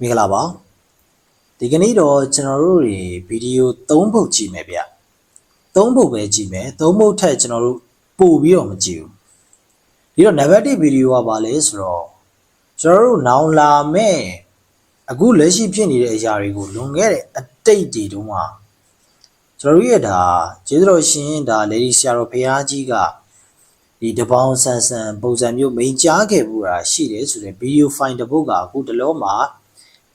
မင်္ဂလာပါဒီကနေ့တော့ကျွန်တော်တို့တွေဗီဒီယို၃ပုတ်ကြည့်မယ်ဗျ၃ပုတ်ပဲကြည့်မယ်၃ပုတ်ထက်ကျွန်တော်တို့ပို့ပြီးတော့မကြည့်ဘူးဒီတော့နံပါတ်1ဗီဒီယိုကဘာလဲဆိုတော့ကျွန်တော်တို့နောင်လာမဲ့အခုလက်ရှိဖြစ်နေတဲ့အရာတွေကိုလွန်ခဲ့တဲ့အတိတ်တွေတုန်းကကျွန်တော်တို့ရဲ့ဒါကျေးဇူးတော်ရှင်ဒါလေဒီဆရာတော်ဘုရားကြီးကဒီတပေါင်းဆန်ဆန်ပုံစံမျိုးမိန်ကြားခဲ့ဘူးတာရှိတယ်ဆိုတဲ့ဗီဒီယိုဖိုင်တစ်ပုဒ်ကအခုတလောမှာ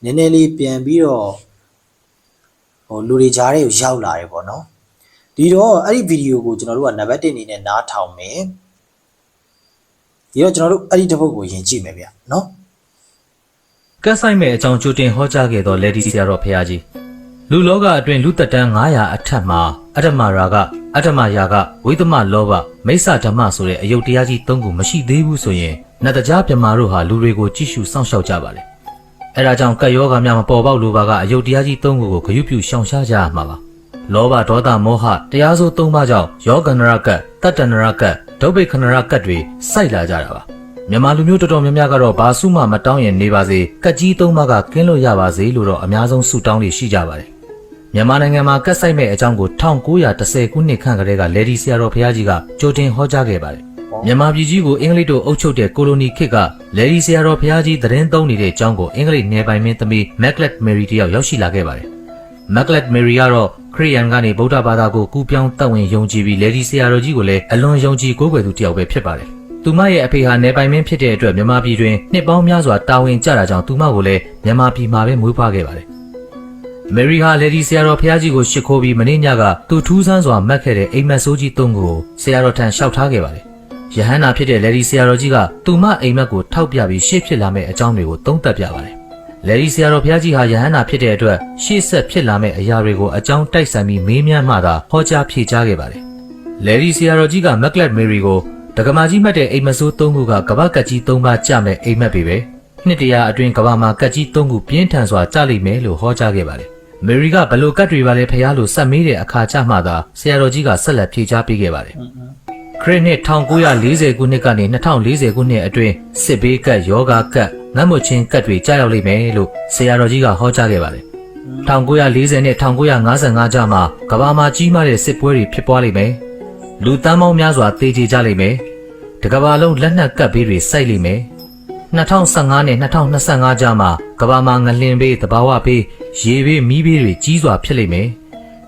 နည်းနည်းလေးပြန်ပြီးတော့ဟိုလူတွေကြားတွေကိုရောက်လာတယ်ပေါ့နော်ဒီတော့အဲ့ဒီဗီဒီယိုကိုကျွန်တော်တို့ကနံပါတ်1အနေနဲ့နားထောင်မယ်ဒီတော့ကျွန်တော်တို့အဲ့ဒီတစ်ပုဒ်ကိုယင်ကြည့်မယ်ဗျနော်ကက်ဆိုင်မဲ့အကြောင်းကြိုတင်ဟောကြားခဲ့သောလေဒီဆရာတော်ဖရာကြီးလူလောကအတွင်းလူသက်တန်း900အထက်မှာအတ္တမရာကအတ္တမယာကဝိသမလောဘမိစ္ဆဓမ္မဆိုတဲ့အယုတ်တရားကြီး၃ခုမရှိသေးဘူးဆိုရင်နတ်တရားမြမာတို့ဟာလူတွေကိုကြည့်ရှုစောင့်ရှောက်ကြပါလေ အဲဒါကြောင့်ကတ်ယောဂများမပေါ်ပေါက်လိုပါကအယုတ်တရားကြီး၃ခုကိုဂရုပြုရှောင်ရှားကြရမှာပါလောဘဒေါသမောဟတရားစိုး၃ပါးကြောင့်ယောဂန္နရကတ်တတ္တနရကတ်ဒုဗ္ဗေခန္နရကတ်တွေစိုက်လာကြတာပါမြန်မာလူမျိုးတော်တော်များများကတော့ဘာစုမှမတောင်းရင်နေပါစေကက်ကြီးသုံးပါးကကင်းလို့ရပါစေလို့တော့အများဆုံးဆုတောင်းနေရှိကြပါတယ်မြန်မာနိုင်ငံမှာကက်ဆိုင်မဲ့အကြောင်းကို1910ခုနှစ်ခန့်ကတည်းကလေဒီဆရာတော်ဘုရားကြီးကကြိုတင်ဟောကြားခဲ့ပါတယ် မြန်မာပြည်ကြီးကိုအင်္ဂလိပ်တို့အုပ်ချုပ်တဲ့ကိုလိုနီခေတ်ကလေဒီဆရာတော်ဘုရားကြီးသတင်းသုံးနေတဲ့အကြောင်းကိုအင်္ဂလိပ်နယ်ပိုင်မင်းသမီးမက်ကလက်မယ်ရီတယောက်ရောက်ရှိလာခဲ့ပါတယ်မက်ကလက်မယ်ရီကတော့ခရစ်ယာန်ကနေဗုဒ္ဓဘာသာကိုကူးပြောင်းတက်ဝင်ယုံကြည်ပြီးလေဒီဆရာတော်ကြီးကိုလည်းအလွန်ယုံကြည်ကိုးကွယ်သူတယောက်ပဲဖြစ်ပါတယ်သူမရဲ့အဖေဟာနယ်ပိုင်မင်းဖြစ်တဲ့အတွက်မြန်မာပြည်တွင်နှစ်ပေါင်းများစွာတာဝန်ကျတာကြောင့်သူမကိုလည်းမြန်မာပြည်မှာပဲမွေးဖွားခဲ့ပါတယ်။မယ်ရီဟာလေဒီဆရာတော်ဖះကြီးကိုရှ िख ိုးပြီးမနေ့ညကသူထူးဆန်းစွာမှတ်ခဲ့တဲ့အိမ်မက်ဆိုးကြီးသုံးကိုဆရာတော်ထံလျှောက်ထားခဲ့ပါတယ်။ ယဟန္တာဖြစ်တဲ့လေဒီဆရာတော်ကြီးကသူမအိမ်မက်ကိုထောက်ပြပြီးရှေ့ဖြစ်လာမယ့်အကြောင်းတွေကိုသုံးသပ်ပြပါတယ်။လေဒီဆရာတော်ဖះကြီးဟာယဟန္တာဖြစ်တဲ့အတွက်ရှေ့ဆက်ဖြစ်လာမယ့်အရာတွေကိုအကြောင်းတိုက်ဆိုင်ပြီးမေးမြန်းမှသာဟောကြားဖြေကြားခဲ့ပါတယ်။လေဒီဆီယာတော်ကြီးကမက်ကလက်မေရီကိုဒကမာကြီးမှတ်တဲ့အိမ်မဆိုး၃ခုကကပတ်ကတ်ကြီး၃ပါးကြမဲ့အိမ်မက်ပေပဲနှစ်တရာအတွင်းကဘာမှာကတ်ကြီး၃ခုပြင်းထန်စွာကြလိမ့်မယ်လို့ဟောကြားခဲ့ပါတယ်မေရီကဘလို့ကတ်တွေပါလဲဖျားလို့စက်မေးတဲ့အခါကျမှသာဆရာတော်ကြီးကဆက်လက်ဖြေကြားပေးခဲ့ပါတယ် ခရစ်နှစ်1940ခုနှစ်ကနေ2040ခုနှစ်အတွင်းစစ်ဘေးကတ်ယောဂကတ်ငတ်မွချင်းကတ်တွေကြားရောက်လိမ့်မယ်လို့ဆရာတော်ကြီးကဟောကြားခဲ့ပါတယ်1940နဲ့1955ကြားမှာကဘာမှာကြီးမားတဲ့စစ်ပွဲတွေဖြစ်ပွားလိမ့်မယ်လူတန်းပေါင်းများစွာသေကြေကြလိမ့်မယ်တကဘာလုံးလက်နက်ကပ်ဘေးတွေစိုက်လိမ့်မယ်2015နဲ့2025ကြားမှာကဘာမှာငလင်ဘေးတဘာဝဘေးရေဘေးမီးဘေးတွေကြီးစွာဖြစ်လိမ့်မယ်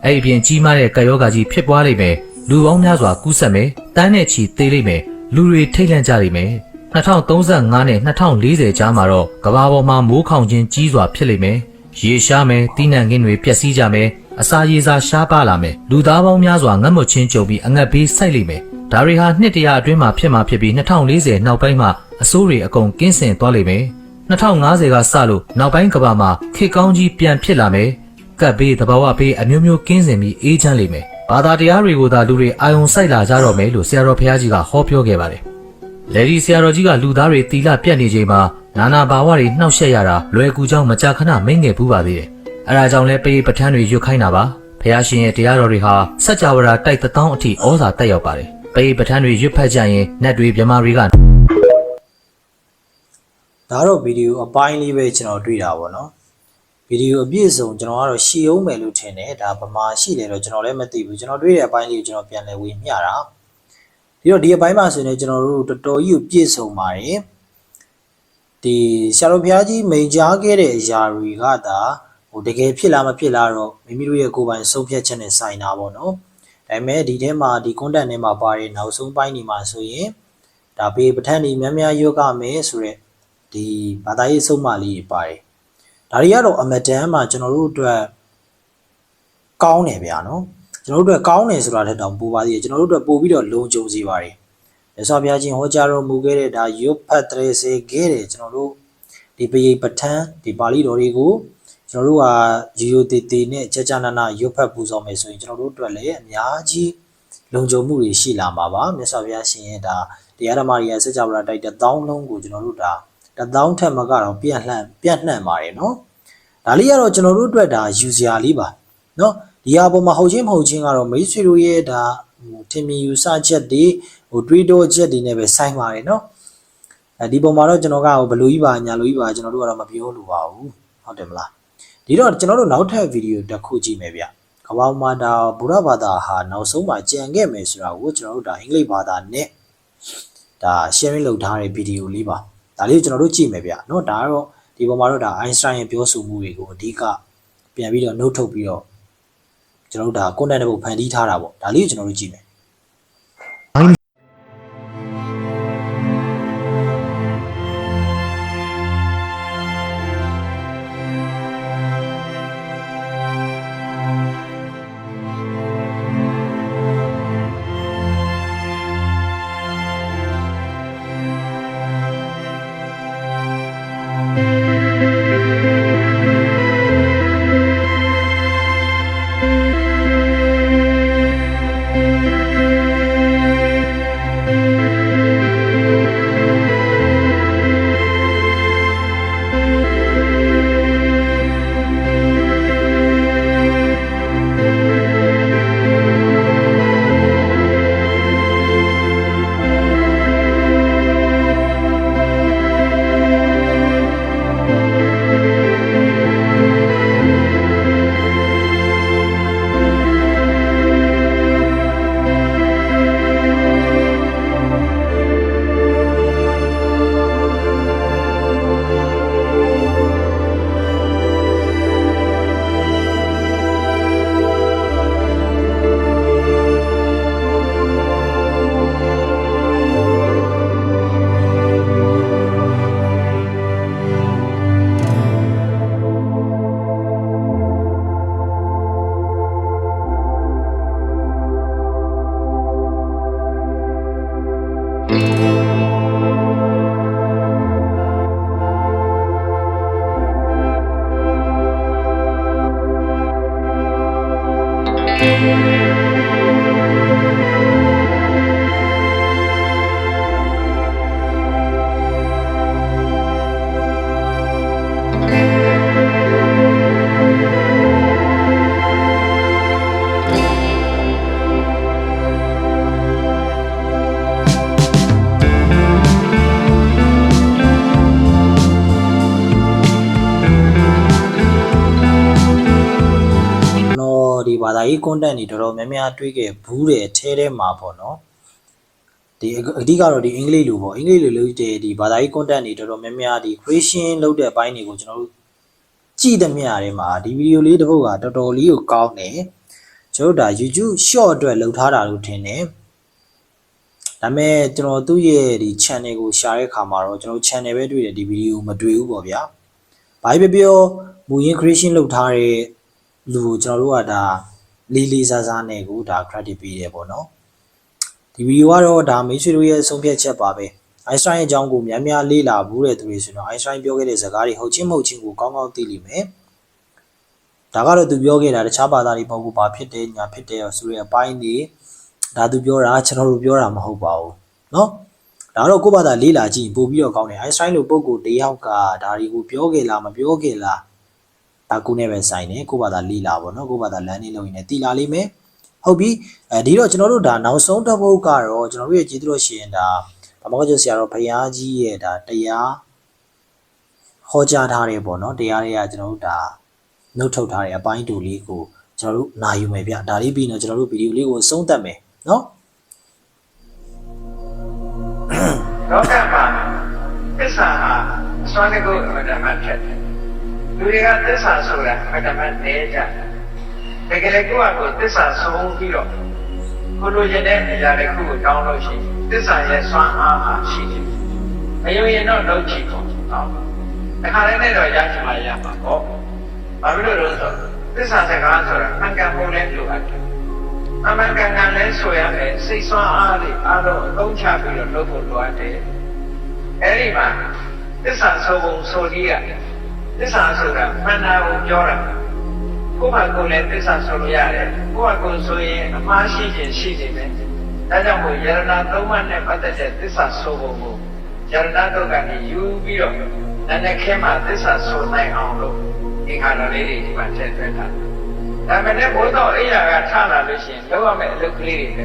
အဲ့ဒီပြင်ကြီးမားတဲ့ကာယောဂါကြီးဖြစ်ပွားလိမ့်မယ် လူပေါင်းများစွာကူးစက်မယ်တန်းနဲ့ချီသေးလိမ့်မယ်လူတွေထိတ်လန့်ကြလိမ့်မယ်2035နဲ့2040ကြားမှာတော့ကဘာပေါ်မှာမိုးခေါင်ခြင်းကြီးစွာဖြစ်လိမ့်မယ်ရေရှားမယ်တိနံခင်းတွေပျက်စီးကြမယ်အစာရေစာရှားပါလာမယ်လူသားပေါင်းများစွာငတ်မွတ်ချင်းကြုံပြီးအငတ်ဘေးဆိုက်လိမ့်မယ်ဒါတွေဟာနှစ်တရာအတွင်းမှာဖြစ်မှာဖြစ်ပြီး2040နောက်ပိုင်းမှာအစိုးတွေအကုန်ကင်းစင်သွားလိမ့်မယ်2050ကစလို့နောက်ပိုင်းကဘာမှာခေတ်ကောင်းကြီးပြန်ဖြစ်လာမယ်ကပ်ဘေးသဘာဝဘေးအမျိုးမျိုးကင်းစင်ပြီးအေးချမ်းလိမ့်မယ် ဘာသာတရားတွေကိုသာလူတွေအာယုံစိုက်လာကြတော့မယ်လို့ဆရာတော်ဘုရားကြီးကဟောပြောခဲ့ပါတယ်လေဒီဆရာတော်ကြီးကလူသားတွေတီလာပြတ်နေချိန်မှာနာနာဘာဝတွေနှောက်ယှက်ရတာလွယ်ကူကြောင်းမကြာခဏမိတ်ငယ်ပူးပါသေးတယ်။အဲဒါကြောင့်လဲပေးပဋ္ဌာန်းတွေရွတ်ခိုင်းတာပါ။ဖះရှင်ရဲ့တရားတော်တွေဟာစัจ java တိုက်တထောင်းအထိဩဇာတက်ရောက်ပါတယ်။ပေးပဋ္ဌာန်းတွေရွတ်ဖတ်ကြရင်နတ်တွေမြမာတွေကဒါတော့ဗီဒီယိုအပိုင်းလေးပဲကျွန်တော်တွေ့တာပေါ့နော် ဗီဒီယိုအပြည့်စုံကျွန်တော်ကတော့ရှီအောင်မယ်လို့ထင်တယ်ဒါဗမာရှိတယ်တော့ကျွန်တော်လည်းမသိဘူးကျွန်တော်တွေ့တဲ့အပိုင်းလေးကိုကျွန်တော်ပြန်လည်ဝေမျှတာဒီတော့ဒီအပိုင်းမှာဆိုရင်ကျွန်တော်တို့တော်တော်ကြီးကိုပြည့်စုံပါတယ်ဒီဆရာတော်ဘုရားကြီးမိန်ကြားခဲ့တဲ့အရာတွေကဒါဟိုတကယ်ဖြစ်လားမဖြစ်လားတော့မိမိတို့ရဲ့ကိုယ်ပိုင်ဆုံးဖြတ်ချက်နဲ့ဆိုင်တာပေါ့နော်ဒါပေမဲ့ဒီထဲမှာဒီ content ထဲမှာပါတဲ့နောက်ဆုံးပိုင်းဒီမှာဆိုရင်ဒါဘေးပဋ္ဌာန်းဒီများများယောဂမယ်ဆိုတဲ့ဒီဘာသာရေးဆုံးမလေးတွေပါတယ် ဒါတွေကတော့အမတန်မှကျွန်တော်တို့အတွက်ကောင်းတယ်ဗျာနော်ကျွန်တော်တို့အတွက်ကောင်းတယ်ဆိုတာထက်တောင်ပိုပါသေးတယ်ကျွန်တော်တို့အတွက်ပိုပြီးတော့လုံခြုံစေပါတယ်မြတ်စွာဘုရားရှင်ဟောကြားတော်မူခဲ့တဲ့ဒါရွတ်ဖတ်တရေစေခဲ့တယ်ကျွန်တော်တို့ဒီပရိပဋ္ဌာန်းဒီပါဠိတော်တွေကိုကျွန်တော်တို့ဟာရိုးရိုးတည်တည်နဲ့ကြာကြာနာနာရွတ်ဖတ်ပူဇော်မယ်ဆိုရင်ကျွန်တော်တို့အတွက်လည်းအများကြီးလုံခြုံမှုတွေရှိလာမှာပါမြတ်စွာဘုရားရှင်ရဲ့ဒါတရားဓမ္မတွေရဲ့စัจ java တိုက်တဲ့တောင်းလုံးကိုကျွန်တော်တို့ဒါ တသောင်းထက်မကတော့ပြန့်လှန့်ပြန့်နှံ့ပါတယ်နော်ဒါလေးကတော့ကျွန်တော်တို့အတွက်ဒါယူစရာလေးပါနော်ဒီဟာပေါ်မှာဟုတ်ချင်းမဟုတ်ချင်းကတော့မိတ်ဆွေတို့ရဲ့ဒါဟိုထင်မြင်ယူဆချက်တွေဟိုတွေးတောချက်တွေနဲ့ပဲဆိုင်ပါတယ်နော်အဲဒီပုံမှာတော့ကျွန်တော်ကဟိုဘလူကြီးပါညာလူကြီးပါကျွန်တော်တို့ကတော့မပြောလို့ပါဘူးဟဟုတ်တယ်မလားဒီတော့ကျွန်တော်တို့နောက်ထပ်ဗီဒီယိုတစ်ခုကြည့်မယ်ဗျကမ္ဘာမှာဒါဗုဒ္ဓဘာသာဟာနောက်ဆုံးမှာကြံခဲ့မယ်ဆိုတာကိုကျွန်တော်တို့ဒါအင်္ဂလိပ်ဘာသာနဲ့ဒါ sharing လုပ်ထားတဲ့ဗီဒီယိုလေးပါ ဒါလေးကိုကျွန်တော်တို့ကြည့်မယ်ဗျเนาะဒါကတော့ဒီပေါ်မှာတော့ဒါ Einstein ရဲ့ပြောဆိုမှုတွေကိုအဓိကပြန်ပြီးတော့ note ထုတ်ပြီးတော့ကျွန်တော်တို့ဒါ content တစ်ပုဒ်ဖန်တီးထားတာပေါ့ဒါလေးကိုကျွန်တော်တို့ကြည့်မယ် ရေး content တွေတော်တော်များများတွေးခဲ့ဘူးတဲ့အထဲထဲမှာပေါ့နော်ဒီအအဓိကတော့ဒီအင်္ဂလိပ်လိုပေါ့အင်္ဂလိပ်လိုလုပ်တဲ့ဒီဘာသာရေး content တွေတော်တော်များများဒီ creation လုပ်တဲ့အပိုင်းတွေကိုကျွန်တော်တို့ကြည့်သမျှတွေမှာဒီဗီဒီယိုလေးတစ်ပုဒ်ကတော်တော်လေးကိုကောင်းတယ်ကျွန်တော်တို့ဒါ YouTube short အတွက်လုပ်ထားတာလို့ထင်တယ်ဒါပေမဲ့ကျွန်တော်သူ့ရဲ့ဒီ channel ကို share တဲ့ခါမှာတော့ကျွန်တော် channel ပဲတွေ့တယ်ဒီဗီဒီယိုမတွေ့ဘူးပေါ့ဗျာဘာပဲပြောပြောမူရင်း creation လုပ်ထားတဲ့လူကိုကျွန်တော်တို့ကဒါ လေးလေးစားစားနဲ့ကိုဒါ credit ပေးတယ်ပေါ့နော်ဒီဗီဒီယိုကတော့ဒါမိတ်ဆွေတို့ရဲ့ဆုံးဖြတ်ချက်ပါပဲအိုင်းစတိုင်းအကြောင်းကိုများများလေ့လာဘူးတဲ့သူတွေဆိုတော့အိုင်းစတိုင်းပြောခဲ့တဲ့စကားတွေဟုတ်ချင်းမဟုတ်ချင်းကိုကောင်းကောင်းသိလိမ့်မယ်ဒါကတော့သူပြောခဲ့တာတခြားဘာသာတွေပေါ့ဘူးဘာဖြစ်တယ်ညာဖြစ်တယ်ဆိုတဲ့အပိုင်းတွေဒါသူပြောတာကျွန်တော်တို့ပြောတာမဟုတ်ပါဘူးเนาะဒါတော့ကိုယ့်ဘာသာလေ့လာကြည့်ပို့ပြီးတော့ကောင်းတယ်အိုင်းစတိုင်းလိုပုံကိုတယောက်ကဒါတွေကိုပြောခဲ့လားမပြောခဲ့လား ဒါကိုနဲ့ပဲဆိုင်တယ်ကိုယ့်ဘာသာလီလာပေါ့နော်ကိုယ့်ဘာသာလမ်းလေးလုံးရင်လည်းတီလာလိမ့်မယ်ဟုတ်ပြီအဲဒီတော့ကျွန်တော်တို့ဒါနောက်ဆုံးတစ်ပုဒ်ကတော့ကျွန်တော်တို့ရဲ့ကျေးဇူးတော်ရှင်ဒါဗမာကကျဆရာတော်ဘုရားကြီးရဲ့ဒါတရားဟောကြားထားတယ်ပေါ့နော်တရားတွေကကျွန်တော်တို့ဒါနှုတ်ထုတ်ထားတဲ့အပိုင်းတူလေးကိုကျွန်တော်တို့နာယူမယ်ဗျဒါလေးပြီးတော့ကျွန်တော်တို့ဗီဒီယိုလေးကိုဆုံးသက်မယ်နော်လောကမှာသစ္စာဟာအစွမ်းတကူအမှန်တမ်းဖြစ်တယ် လူတွေကသစ္စာဆိုတာအမှန်တမ်းနေကြတယ်တကယ်ကိုယ့်အကိုသစ္စာဆုံးပြီးတော့ကိုလိုချင်တဲ့အရာတစ်ခုကိုတောင်းလို့ရှိရင်သစ္စာရဲ့စွမ်းအားဟာရှိတယ်မယုံရင်တော့လုပ်ကြည့်ပေါ့နော်တခါတည်းနဲ့တော့ရချင်မှရမှာပေါ့ဘာဖြစ်လို့လဲဆိုတော့သစ္စာစကားဆိုတာအမှန်ကန်ပုံနဲ့လိုအပ်တယ်အမှန်ကန်ကန်လဲဆိုရမယ်စိတ်ဆွမ်းအားတွေအားလုံးအသုံးချပြီးတော့လုပ်ဖို့လိုအပ်တယ်အဲ့ဒီမှာသစ္စာဆိုပုံဆိုနည်းရတယ် သစ္စာဆိုတာမှန်တာကိုပြောတာကိုယ့်ဘာကိုယ်လည်းသစ္စာဆိုလို့ရတယ်ကိုယ့်ဘာကိုယ်ဆိုရင်အမှားရှိခြင်းရှိနေမယ်ဒါကြောင့်မို့ယရနာသုံးပါးနဲ့ပတ်သက်တဲ့သစ္စာဆိုပုံကိုယရနာတော့ကနေယူပြီးတော့လည်းခဲမှာသစ္စာဆိုနိုင်အောင်လို့ဒီခါတော်လေးတွေဒီမှာထည့်သွင်းထားတယ်ဒါပေမဲ့ဘုသောအိယာကထလာလို့ရှိရင်လောက်ရမယ့်အလုပ်ကလေးတွေပဲ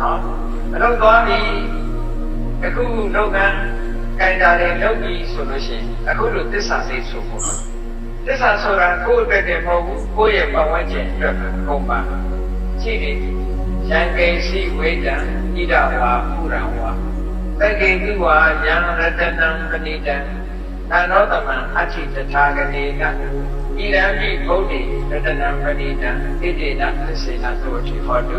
နော်အလုပ်သွားပြီးအခုလုပ် ငန်းကင်တာတွေလုပ်ပြီးဆိုလို့ရှိရင်အခုလိုသစ္စာလေးဆိုဖို့သစ္စာဆိုတာကိုယ့်အတွက်တည်းမဟုတ်ဘူးကိုယ့်ရဲ့ပတ်ဝန်းကျင်အတွက်ပဲကုန်ပါရှိတယ်ယံကိစီဝိတံဣဒဝါပုရံဝါတကေတုဝါယံရတနံပဏိတံနာနောတမံအချိတထာဂတိကဣရံပိဗုဒ္ဓေရတနံပဏိတံဣတိနသစ္စေနသောတိဟောတု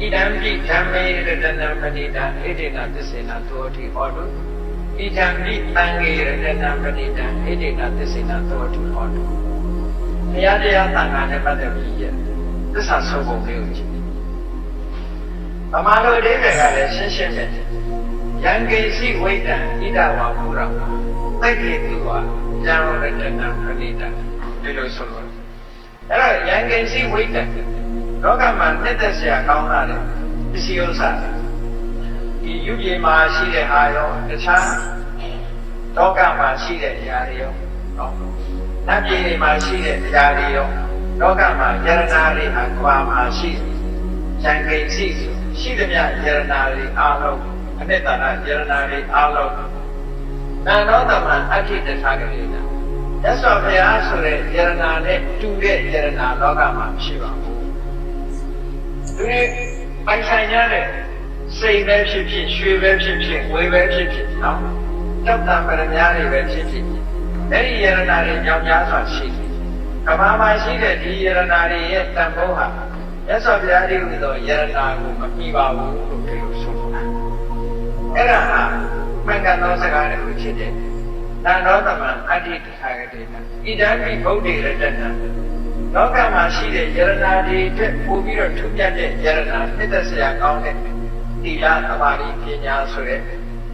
ဣဒံပိဓမ္မေရတနံပဏိတံဣတိနသစ္စေနသောတိဟောတု ဣဒံပိသံဃေရတနံပဏိတံဣတိနသစ္စေနသောတိဟောတုဘုရားတရားသံဃာနဲ့ပတ်သက်ပြီးရဲ့သစ္စာဆုံးပုံလေးကိုကြည့်ဗမာလိုအဓိပ္ပာယ်ကလည်းရှင်းရှင်းပဲယံကိစီဝိတံဣဒဝါမူရံတိုက်ကေသူဝါဉာဏရတနံပဏိတံဒီလိုဆိုလို့အဲ့တော့ယံကိစီဝိတံလောကမှာနှစ်သက်စရာကောင်းတာလေပစ္စည်းဥစ္စာ ဒီယူပြေမှာရှိတဲ့အာရောတခြားလောကမှာရှိတဲ့အရာတွေရောနော်နတ်ပြည်တွေမှာရှိတဲ့အရာတွေရောလောကမှာယရနာတွေဟာကွာမှာရှိယံကိစီရှိသမျှယရနာတွေအားလုံးအနိတ္တနာယရနာတွေအားလုံးနာနောတမအဋ္ဌိတထာဂရေနာရသော်ဘုရားဆိုတဲ့ယရနာနဲ့တူတဲ့ယရနာလောကမှာမရှိပါဘူးသူပိုင်ဆိုင်ရတဲ့ စိတ်ပဲဖြစ်ဖြစ်ရွှေပဲဖြစ်ဖြစ်ဝေပဲဖြစ်ဖြစ်နော်တောက်တံပရမများတွေပဲဖြစ်ဖြစ်အဲ့ဒီယရနာတွေကြောင့်များစွာရှိတယ်ကမ္ဘာမှာရှိတဲ့ဒီယရနာတွေရဲ့တန်ဖိုးဟာရသော်ဘုရားဒီလိုသောယရနာကိုမပြီးပါဘူးလို့ပြောလို့ဆိုတာအဲ့ဒါဟာမင်္ဂလောစကားတစ်ခုဖြစ်တယ်။နာနောတမံအဋ္ဌိတခါကတိနာဣဒံပိဗုဒ္ဓေရတနာလောကမှာရှိတဲ့ယရနာတွေအတွက်ပို့ပြီးတော့ထူးမြတ်တဲ့ယရနာနှစ်သက်စရာကောင်းတဲ့ သီလသမာဓိပညာဆိုတဲ့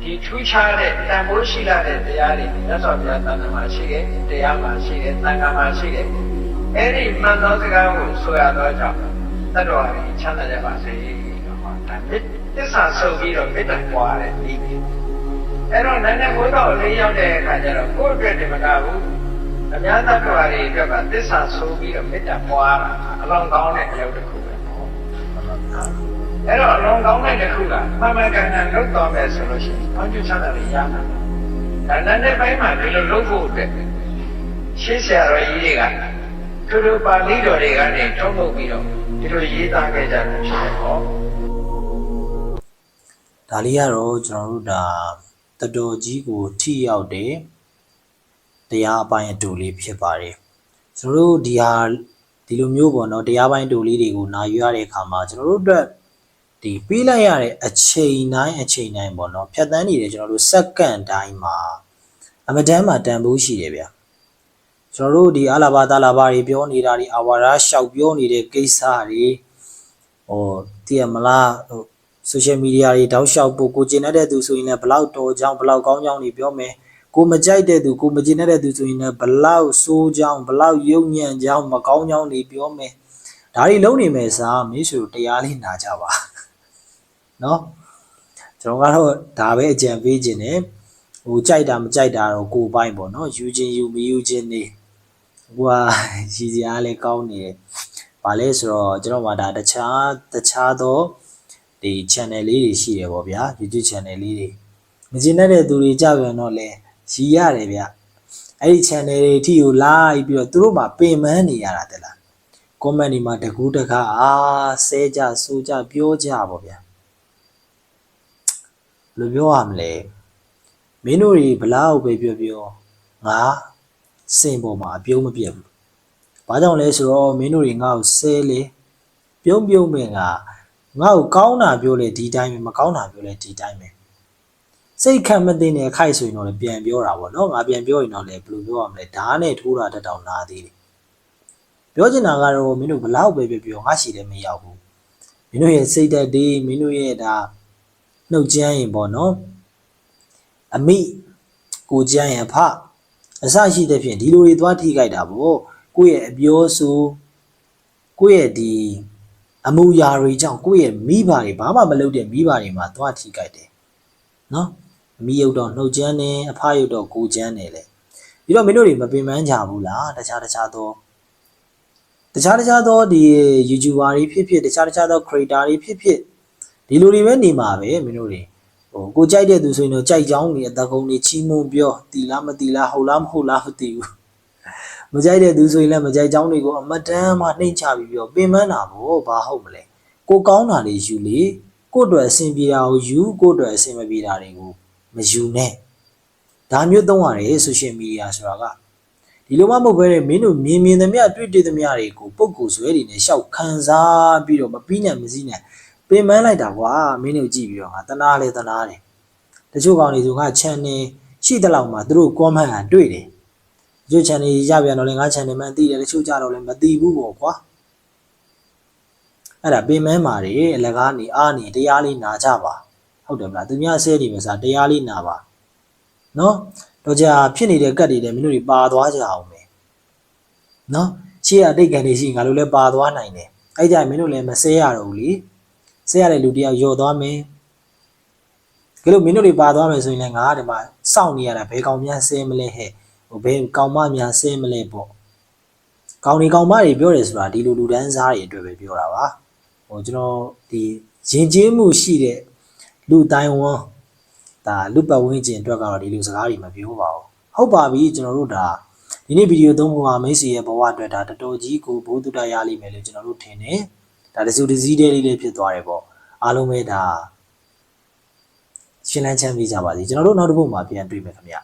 ဒီထူးခြားတဲ့တန်ဖိုးရှိလာတဲ့တရားတွေမြတ်စွာဘုရားသံဃာမှာရှိတဲ့တရားမှာရှိတဲ့သံဃာမှာရှိတဲ့အဲ့ဒီမှန်သောစကားကိုဆိုရတော့ကြောင့်တတ္တဝါတွေချမ်းသာကြပါစေတော့ဟောဒါသစ္စာဆုပ်ပြီးတော့မေတ္တာပွားတဲ့ဒီအဲ့တော့နည်းနည်းဘုရားလေးရောက်တဲ့အခါကျတော့ကိုယ့်အတွက်တည်းမကဘူးအများသတ္တဝါတွေအတွက်ကသစ္စာဆိုပြီးတော့မေတ္တာပွားတာအလောင်းကောင်းတဲ့အလုပ်တစ်ခုပဲပေါ့ အဲ့တော့အလောင်းကောင်းတဲ့တစ်ခုကမှန်မှန်ကန်ကန်လုပ်တော်မယ်ဆိုလို့ရှိရင်ဘာကျွချမ်းသာတွေရမှာဒါနည်းနည်းပိုင်းမှာဒီလိုလုပ်ဖို့အတွက်ရှင်းဆရာတော်ကြီးတွေကသူတို့ပါဠိတော်တွေကနေထုံးထုတ်ပြီးတော့ဒီလိုရေးသားခဲ့ကြတယ်ဖြစ်တယ်ဟောဒါလေးကတော့ကျွန်တော်တို့ဒါတတော်ကြီးကိုထိရောက်တဲ့တရားအပိုင်းအတူလေးဖြစ်ပါတယ်ကျွန်တော်တို့ဒီဟာဒီလိုမျိုးပေါ့နော်တရားပိုင်းတူလေးတွေကိုနာယူရတဲ့အခါမှာကျွန်တော်တို့အတွက် ဒီပြီးလိုက်ရတဲ့အချိန်တိုင်းအချိန်တိုင်းပေါ့နော်ဖြတ်တန်းနေတဲ့ကျွန်တော်တို့စက္ကန့်တိုင်းမှာအမတန်မှတန်ဖိုးရှိတယ်ဗျာကျွန်တော်တို့ဒီအလာဘာတာလာဘာတွေပြောနေတာတွေအဝါရရှောက်ပြောနေတဲ့ကိစ္စတွေဟိုတည်ရမလားဟို social media တွေတောက်လျှောက်ပို့ကိုကျင်တဲ့သူဆိုရင်လည်းဘလောက်တော်ကြောင်းဘလောက်ကောင်းကြောင်းတွေပြောမယ်ကိုမကြိုက်တဲ့သူကိုမကျင်တဲ့သူဆိုရင်လည်းဘလောက်ဆိုးကြောင်းဘလောက်ယုံညံ့ကြောင်းမကောင်းကြောင်းတွေပြောမယ်ဒါတွေလုံးနေမယ်စားမင်းဆိုတရားလေးနာကြပါ เนาะကျွန်တော်ကတော့ဒါပဲအကြံပေးခြင်းနဲ့ဟိုကြိုက်တာမကြိုက်တာတော့ကိုယ်ပိုင်ပေါ့เนาะယူခြင်းယူမယူခြင်းနေဟိုကရည်စရာလေးကောင်းနေတယ်။ဘာလဲဆိုတော့ကျွန်တော်မှာဒါတခြားတခြားသောဒီ channel လေးတွေရှိတယ်ပေါ့ဗျာ YouTube channel လေးတွေမကျင်တတ်တဲ့သူတွေကြပြန်တော့လဲရည်ရတယ်ဗျအဲ့ဒီ channel တွေအထိကိုလိုက်ပြီးတော့သူတို့မှာပင်ပန်းနေရတာတဲ့လား comment တွေမှာတကူးတကားအာဆဲကြစူကြပြောကြပေါ့ဗျာ ဘယ်လိုပြောရမလဲမင်းတို့တွေဘလောက်ပဲပြောပြောငါစင်ပေါ်မှာအပြုံးမပြတ်ဘူးဘာကြောင့်လဲဆိုတော့မင်းတို့တွေငါ့ကိုဆဲလေပြုံးပြုံးပင်ကငါ့ကိုကောင်းတာပြောလေဒီတိုင်းပဲမကောင်းတာပြောလေဒီတိုင်းပဲစိတ်ခံမသိတဲ့အခိုက်ဆိုရင်တော့လည်းပြန်ပြောတာပေါ့နော်ငါပြန်ပြောရင်တော့လည်းဘယ်လိုပြောရမလဲဓာတ်နဲ့ထိုးတာတက်တောင်နာသေးတယ်ပြောချင်တာကတော့မင်းတို့ဘလောက်ပဲပြောပြောငါရှိတယ်မရောက်ဘူးမင်းတို့ရဲ့စိတ်ဓာတ်တွေမင်းတို့ရဲ့ဒါ နှုတ်ကြမ်းရင်ပေါ့နော်အမိကိုကြမ်းရင်အဖအစရှိတဲ့ဖြင့်ဒီလိုတွေသွားထိခိုက်တာပေါ့ကိုယ့်ရဲ့အပြောဆိုကိုယ့်ရဲ့ဒီအမူအရာတွေကြောင့်ကိုယ့်ရဲ့မိဘတွေဘာမှမလုပ်တဲ့မိဘတွေမှာသွားထိခိုက်တယ်နော်အမိရုပ်တော့နှုတ်ကြမ်းနေအဖရုပ်တော့ကိုကြမ်းနေလေပြီးတော့မင်းတို့တွေမပင်ပန်းကြဘူးလားတခြားတခြားသောတခြားတခြားသောဒီ YouTuber တွေဖြစ်ဖြစ်တခြားတခြားသော creator တွေဖြစ်ဖြစ် ဒီလိုတွေပဲနေမှာပဲမင်းတို့တွေဟိုကိုကြိုက်တဲ့သူဆိုရင်တော့ကြိုက်ကြောင်းနေအတကုံနေချီးမွမ်းပြောတီလားမတီလားဟုတ်လားမဟုတ်လားမသိဘူးမကြိုက်တဲ့သူဆိုရင်လည်းမကြိုက်ကြောင်းတွေကိုအမတန်းမှနှိမ့်ချပြီးပြီးတော့ပင်ပန်းတာပေါ့ဘာဟုတ်မလဲကိုကောင်းတာတွေယူလေကိုယ့်အတွက်အဆင်ပြေတာကိုယူကိုယ့်အတွက်အဆင်မပြေတာတွေကိုမယူနဲ့ဒါမျိုးသုံးရတယ်ဆိုရှယ်မီဒီယာဆိုတာကဒီလိုမှမဟုတ်ဘဲနဲ့မင်းတို့မြင်မြင်သမျှတွေ့တွေ့သမျှတွေကိုပုံကိုယ်ဆွဲတွေနဲ့ရှောက်ခံစားပြီးတော့မပြီးနိုင်မစည်းနိုင် ပင်ပန်းလိုက်တာကွာမင်းတို့ကြည့်ပြီးတော့ငါတနာလေတနာတယ်တချို့ကောင်တွေဆိုငါ channel ရှိတဲ့လောက်မှာသူတို့ comment อ่ะတွေ့တယ်တချို့ channel ရပြန်တော့လေငါ channel မှန်သိတယ်တချို့ကြတော့လည်းမသိဘူးပေါ့ကွာအဲ့ဒါပင်မန်းမာတွေအလကားနေအားနေတရားလေးနာကြပါဟုတ်တယ်မလားသူများဆဲနေမစားတရားလေးနာပါနော်တော့ကြာဖြစ်နေတဲ့ကတ်တွေလည်းမင်းတို့တွေပါသွားကြအောင်မယ်နော်ရှေ့အတိတ်ကန်တွေရှိရင်ငါတို့လည်းပါသွားနိုင်တယ်အဲ့ကြရင်မင်းတို့လည်းမဆဲရတော့ဘူးလေ ဆဲရတဲ့လူတယောက်ယော့သွားမယ်ကဲလို့မင်းတို့တွေပါသွားမယ်ဆိုရင်လည်းငါကဒီမှာစောင့်နေရတာဘယ်ကောင်များဆဲမလဲဟဲ့ဟိုဘယ်ကောင်မများဆင်းမလဲပေါ့ကောင်ဒီကောင်မတွေပြောတယ်ဆိုတာဒီလိုလူဒန်းစားတွေအတွက်ပဲပြောတာပါဟိုကျွန်တော်ဒီရင်ကျေးမှုရှိတဲ့လူတိုင်းဝန်းဒါလူပတ်ဝန်းကျင်အတွက်ကတော့ဒီလိုစကားတွေမပြောပါဘူးဟုတ်ပါပြီကျွန်တော်တို့ဒါဒီနေ့ဗီဒီယိုသုံးပုံမှာမိတ်ဆွေရဲ့ဘဝအတွက်ဒါတော်တော်ကြီးကိုဘိုးတုတရလိမ့်မယ်လို့ကျွန်တော်တို့ထင်တယ် ဒါတစုတစည်းတည်းလေးလေးဖြစ်သွားတယ်ပေါ့အားလုံးပဲဒါရှင်းလန်းချမ်းပြေးကြပါစေကျွန်တော်တို့နောက်တစ်ပုတ်မှာပြန်တွေ့မယ်ခင်ဗျ